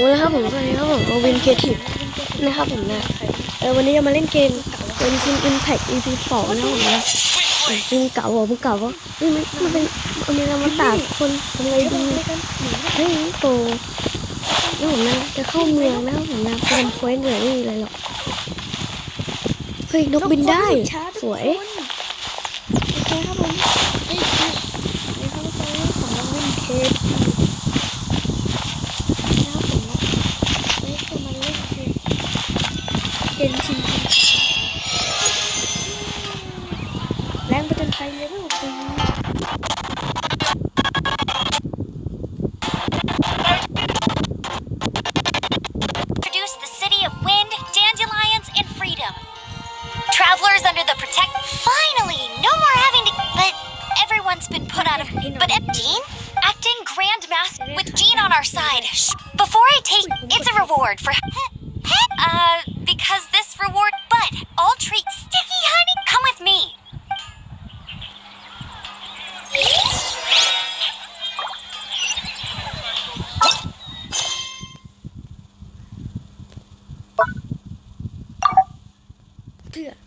แล้วครับผมสวัสดีครับผมโอวินเคทีฟนะครับผมนะเออวันนี้จะมาเล่นเกมเป็นทีม Impact EP สองนะครับผมนะเออมึงเก่าเหรอมึงเก่าเหรอเฮ้ยมันมันเป็นมันเป็นอมตะคนทำไงดีเฮ้ยโตนี่ผมนะจะเข้าเมืองนะครับผมนะเป็นเควสเหนื่อยไม่มีอะไรหรอกเฮ้ยนกบินได้สวยโอเคครับผมเฮ้ยนี่นี่ครับผมเรื่องของรางวัลเคที Introduce the city of wind, dandelions, and freedom. Travelers under the protect. Finally! No more having to. But everyone's been put out of. But eh, Dean? Acting Grand Mask with Jean on our side. Before I take. It's a reward for. Uh reward. But all treat sticky honey. Come with me. เ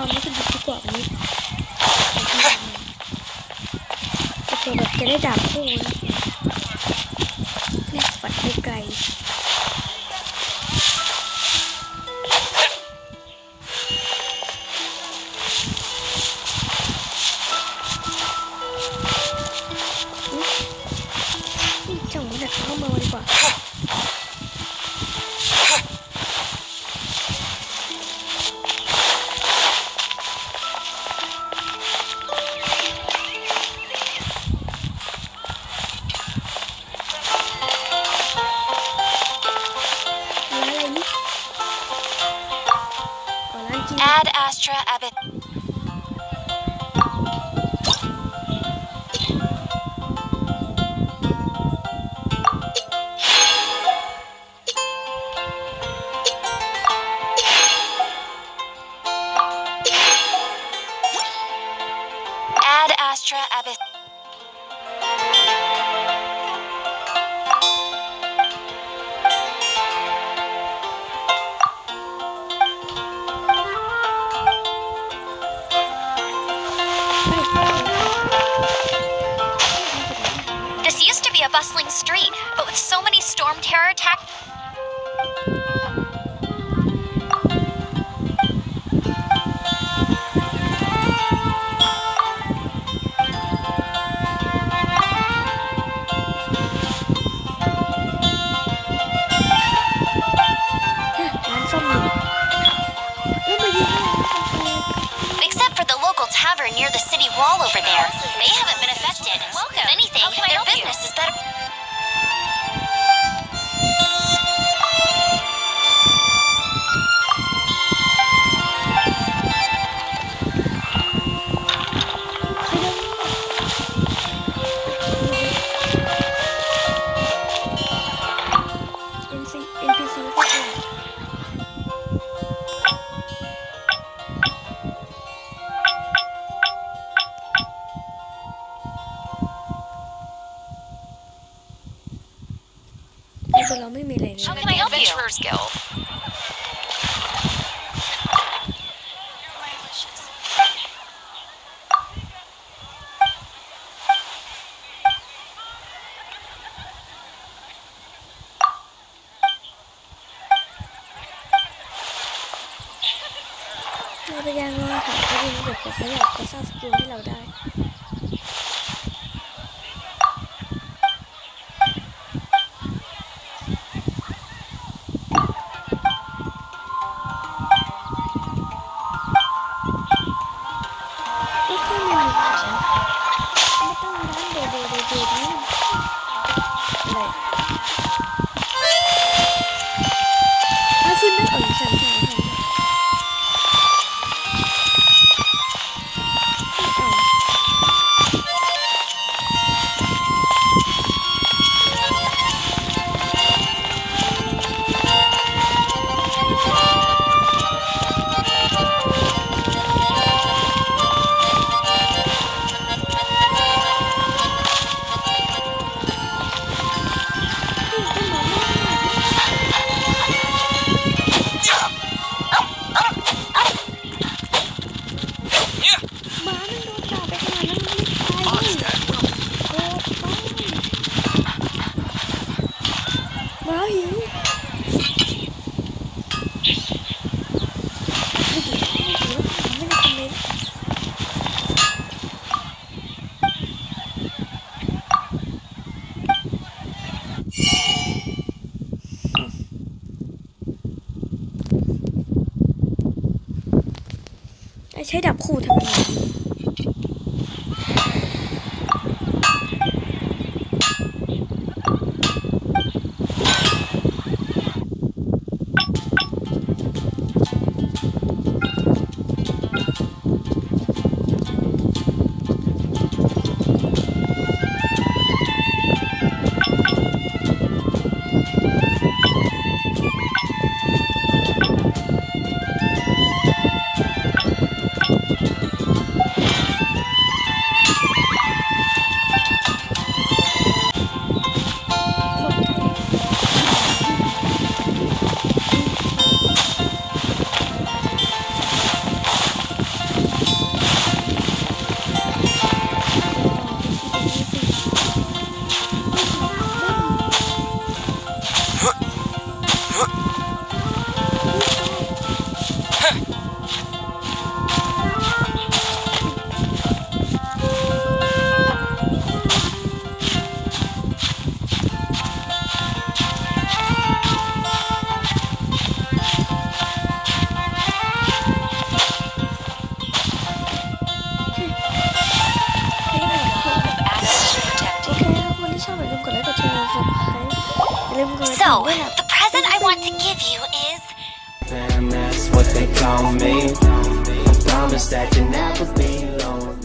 ความรู้สึกดีกว่าวันนี้แต่เคแบบจะได้ดาบคู่นะเนี่ยฝันไปไกล add a bustling street, but with so many storm terror attacks. Except for the local tavern near the city wall over there. They haven't been affected. Anything, their business is better. How can I help you? Adventurers Guild. 아, เราไปยังลองถามเขาดูเดี๋ยวเขาอยากจะสร้างสกิลให้เราได้ 对对对对对。 ม้าหิใช้ดับคู่ทำไม So, the present I want to give you is. That's what they call me. I promise that you never be lonely.